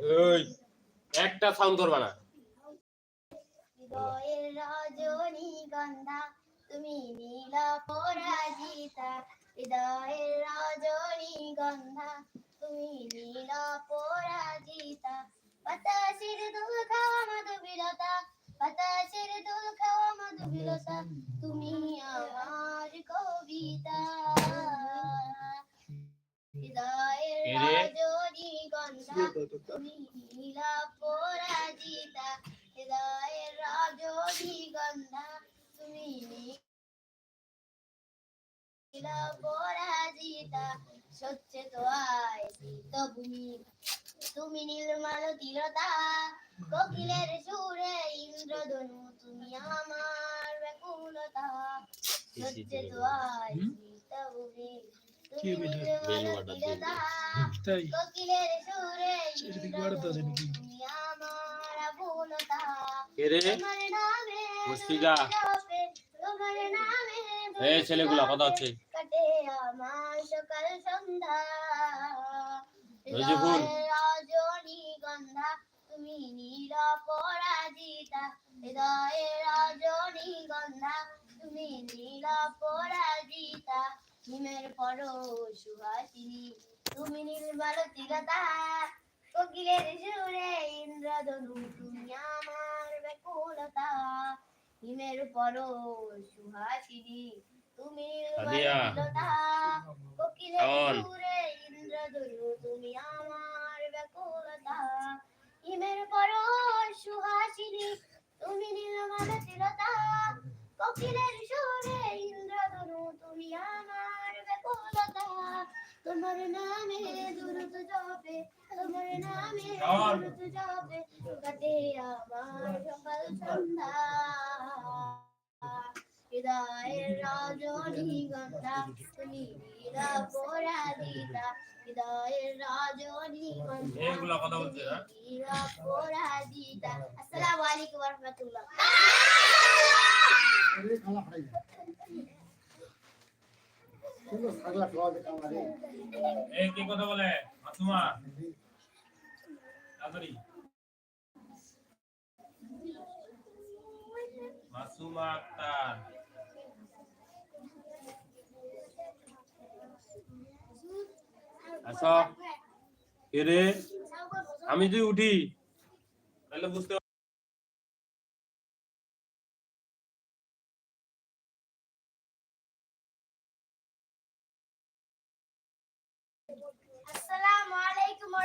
ওই একটা সাউন্ড করবা না। হৃদয়ের রজনীগন্ধা তুমি নীল পরাজিতা। হৃদয়ের রজনীগন্ধা তুমি নীল পরাজিতা। বাতাসের দোল খাওয়া মধুবিলতা বাতাসের দোল খাওয়া তুমি আমার কবিতা। তুমি নীলা পরাজিতা সচ্ছে নীলমাল তিলতা কোকিলের সুরে ইন্দ্রধনু তুমি আমার ব্যাকুলতা সচ্ছে তো আয় ভূমি তাই। সেদিকে বাড়াতে আছে নাকি? ছেলেগুলা কথা হচ্ছে। কাটে আমার সকাল সন্ধ্যা। ওই যে ফুল। হৃদয়ের রজনীগন্ধা তুমি নীল পরাজিতা হৃদয়ের রজনীগন্ধা তুমি নীল পরাজিতা হিমের পরো সুহাসিনী তুমি নির্মল তিলতা কোকিলের সুরে ইন্দ্রধনু তুমি আমার ব্যাকুলতা। হিমের পরো সুহাসিনী তুমি নির্মল সাদিয়া। তিলতা। কোকিলের সুরে ইন্দ্রধনু তুমি আমার ব্যাকুলতা। হিমের পরো সুহাসিনী তুমি নির্মল তিলতা। কোকিলের হৃদয়ের রজনীগন্ধা তুমি নীলা পরাজিতা। হৃদয়ের রজনীগন্ধা এইগুলা কথা বলছে, হ্যাঁ? তুমি নীলা পরাজিতা। আসসালামু আলাইকুম ওয়া রাহমাতুল্লাহ। কি কথা আমি যদি উঠি তাহলে বুঝতে পারব। আসসালামু আলাইকুম ওয়া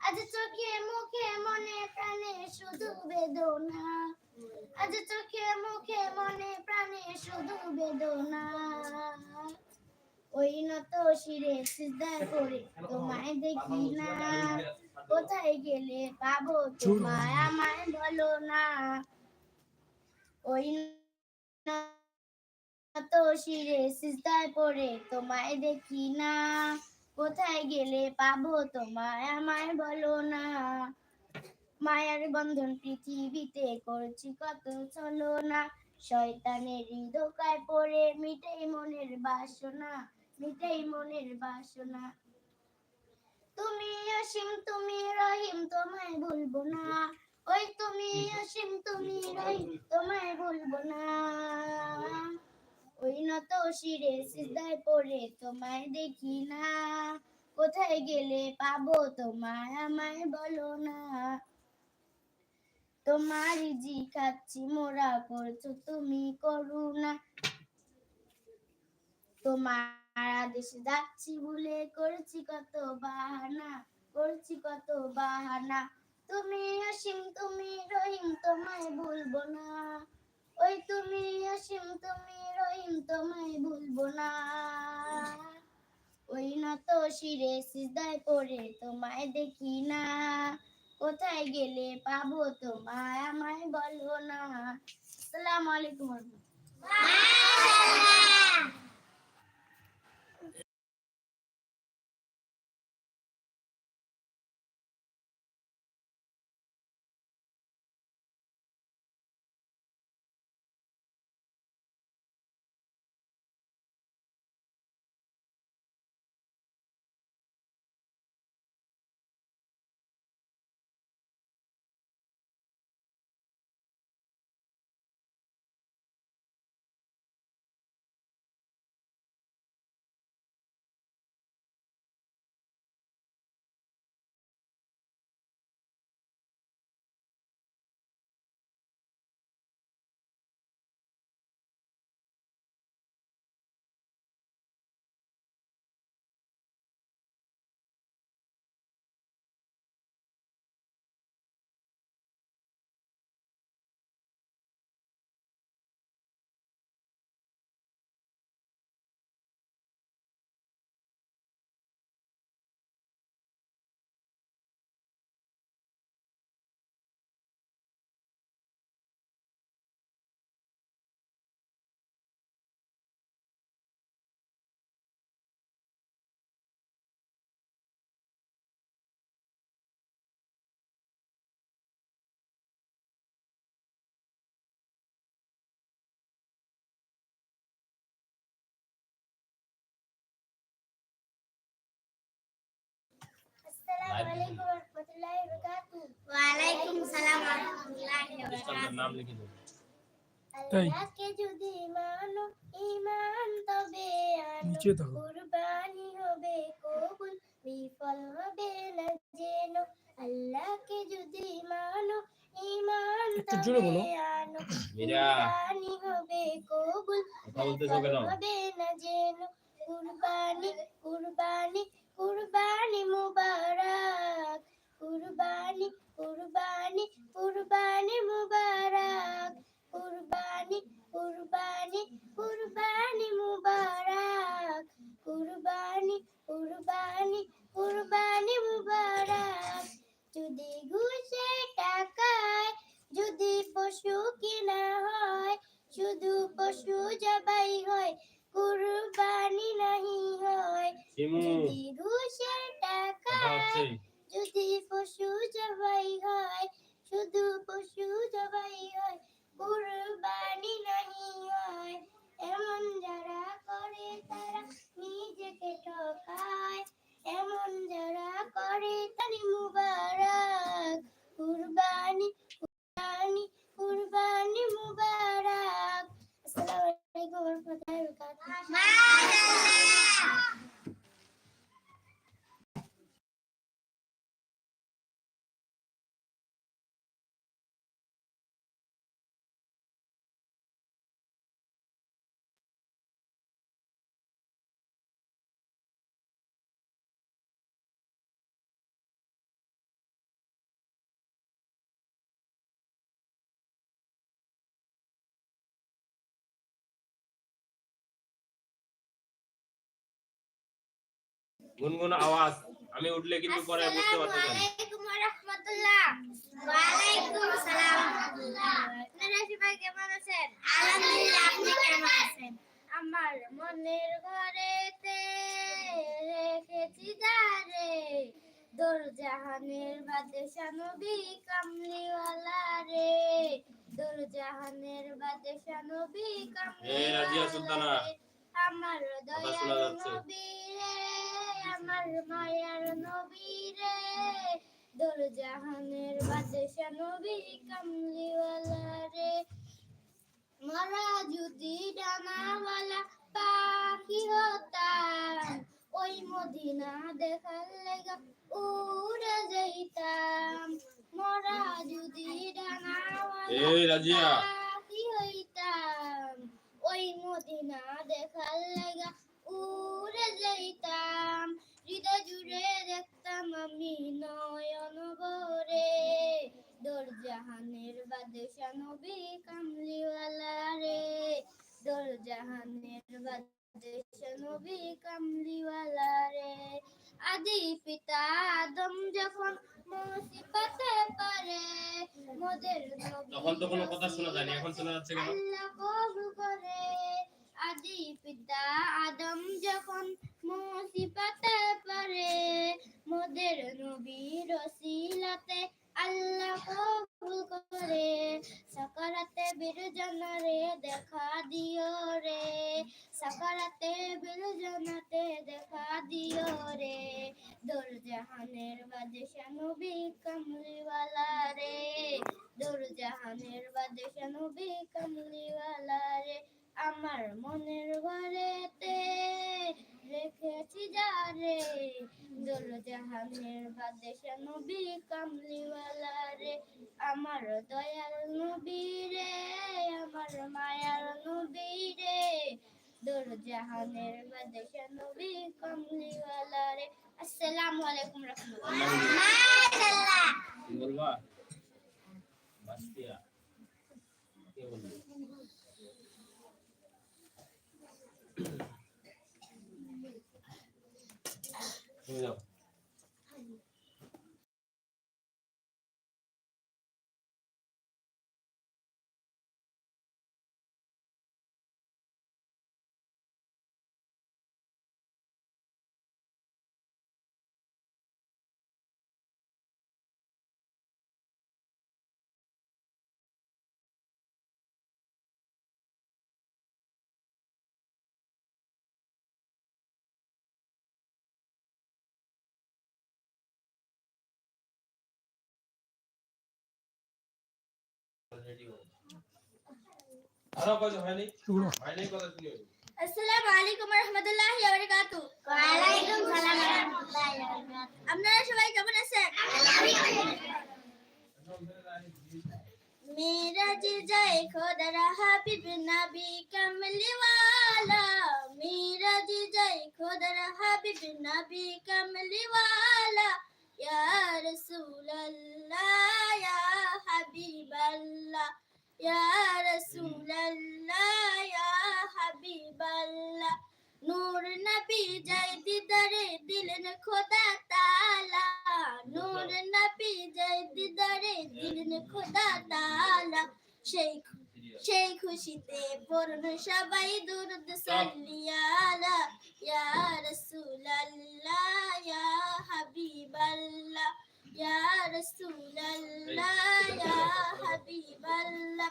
আজ চোখে মুখে মনে, প্রাণে শুধু বেদনা। আজ চোখে মুখে মনে, প্রাণে শুধু বেদনা। ওই নত শিরে সিদ্ধা করে তোমায় দেখি না। কোথায় গেলে পাবো তোমায় আমায় বলো না। ওই নত শিরে সিজদায় পড়ে তোমায় দেখি না। কোথায় গেলে পাবো তোমায়? আমায় বলো না। মায়ার বন্ধন পৃথিবীতে করছি কত চলো না শয়তানের হৃদকায় পড়ে মিটাই মনের বাসনা, মিটাই মনের বাসনা। তুমি অসীম, তুমি রহিম, তোমায় বলব না। ওই তুমি অসীম, তুমি রহিম, তোমায় বলব না। ওই নত শিরে সিজদায় পড়ে, তোমায় দেখি না। কোথায় গেলে পাবো তোমায়? আমায় বলো না। তোমার জি খাচ্ছি, মোরা করছ তুমি করুণা। তোমার আদেশ যাচ্ছি, ভুলে করছি কত বাহানা, করছি কত বাহানা। তুমি অসীম, তুমি রহিম, তোমায় ভুলবো না। ওই তুমি অসীম, তুমি রহিম, তোমায় ভুলবো না। ওই না তো শিরে সিজদায় পড়ে তোমায় দেখি না। কোথায় গেলে পাবো তোমায় আমায় বলব না। আসসালামু আলাইকুম। নাম লিখে দেবো। আল্লাহকে যদি মানো ঈমান তবে নিচে থাকো। কুরবানি হবে কবুল বিফল হবে না যেন আল্লাহকে যদি মানো ঈমান একটু জোরে বলো। কুরবানি হবে কবুল হবে ঘুষের টাকা গুনগুন আওয়াজ। আমি উঠলে কিন্তু পরে বুঝতে কেমন আছেন? আমার মনের ঘরেতে রেখেছি দারে দোর জাহানের বাদশা নবী কামলিওয়ালা রে দোর জাহানের বাদশা নবী এই রাজিয়া সুলতানা। কামলিওয়ালা আমার শোনা নবী আমার মায়ার নবী রে দোর জাহানের বাদশা নবী কামলিওয়ালা রে মরা যদি ডানাওয়ালা পাখি হতাম ওই মদিনা দেখার লেগা উড়ে যাইতাম। মরা যদি ডানাওয়ালা পাখি হইতাম ওই মদিনা দেখার তখন তো কোনো কথা শোনা যায়নি, এখন শোনা যাচ্ছে কেন? আদি পিতা আদম যখন মুসিবতে পড়ে, মোদের নবীর ওসিলাতে আল্লাহ কবুল করে। সাকারাতে বীরজনরে দেখা দিও রে। সাকারাতে বীরজনতে দেখা দিও রে। দোর জাহানের বাদশা নবী রে জাহানের বাদশা নবী কমলিওয়ালা রে আমার মনের ঘরেতে রেখেছি যারে দূর জাহানের বাদশা নবী কমলিওয়ালা রে আমার দয়াল নবী রে আমার মায়ার নবী রে। দূর জাহানের বাদশা নবী কমলিওয়ালা রে আসসালামু আলাইকুম রহমতুল্লাহ। কি বলবা? বাস্তিয়া কে যাও। রেডি হও আরো কয়জন হয়নি এগুলো হয়নি কথা শুনিও আসসালামু আলাইকুম রহমতুল্লাহি ওয়া বারাকাতু ওয়া আলাইকুম সালাম ওয়া রাহমাতুল্লাহি ওয়া বারাকাতু আপনারা সবাই কেমন আছেন मेराज जय खोदरा हबीब नबी कमली वाला मेराज जय खोदरा हबीब नबी कमली वाला يا رسول الله يا حبيب الله يا رسول الله يا حبيب الله نور نبي جاي دیدار دلن خدا تعالی نور نبي جاي دیدار دلن خدا تعالی شیخ সেই খুশিতে পড়ুন সবাই দুরুদ সাল্লিয়ালা ইয়া রাসূলুল্লাহ ইয়া হাবিবাল্লাহ ইয়া রাসূলুল্লাহ ইয়া হাবিবাল্লাহ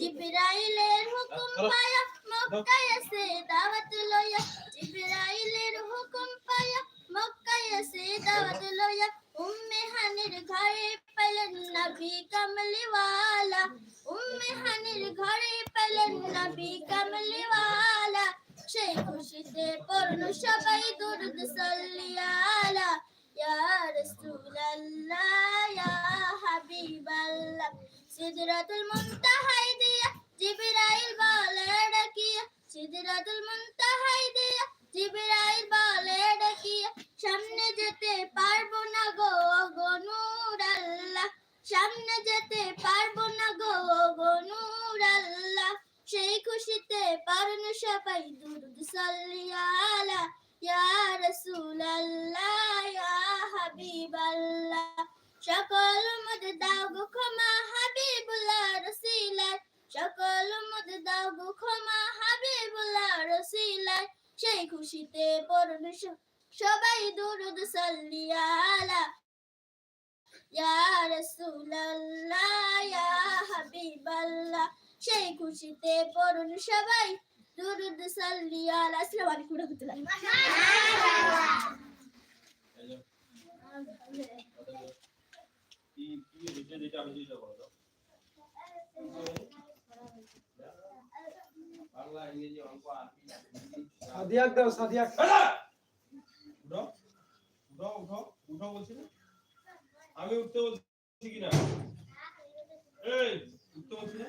জিবরাইলের হুকুম পায়া, মক্কায় এসে দাওয়াত লয়া. জিবরাইলের হুকুম পায়া, মক্কায় এসে দাওয়াত লয়া। উম্মে হানির ঘরে পেলেন নবী কমলিওয়ালা। উম্মে হানির ঘরে পেলেন নবী কমলিওয়ালা। সেই খুশিতে পূর্ণ সবাই দুরুদ সাল্লিয়ালা ইয়া রাসূলুল্লাহ ইয়া হাবিবাল্লাহ সিদরাতুল মুনতাহায় দিয়া জিবরাইল বলে ডাকিয়া সিদরাতুল মুনতাহায় দিয়া জিবরাইল বলে ডাকিয়া সামনে যেতে পারব না গো গো নূর আল্লাহ সামনে যেতে পারব না গো গো নূর আল্লাহ সেই খুশিতে পারন সবাই দুরুদ সাল্লিয়ালা ইয়া রাসূলুল্লাহ, ইয়া হাবিবাল্লাহ। সকল মদ দাও গো ক্ষমা হাবিবুল্লাহ রসিলায় সকল মদ দাও গো ক্ষমা হাবিবুল্লাহ রসিলায় সেই খুশিতে পড়ুন সবাই দুরুদ সাল্লিয়ালা ইয়া রাসূলুল্লাহ, ইয়া হাবিবাল্লাহ। সেই খুশিতে পড়ুন সবাই। দুরুদ সাল্লিয়ালা আসসালামু আলাইকুম ওয়া রাহমাতুল্লাহি আমি যেটা বলো তো বাংলা ইংরেজি অঙ্ক আর সাদিয়াক দাও সাদিয়াক। উঠো উঠো উঠো উঠো বলছি না? আমি উঠতে বলছি কিনা? এই উঠতে বলছি না?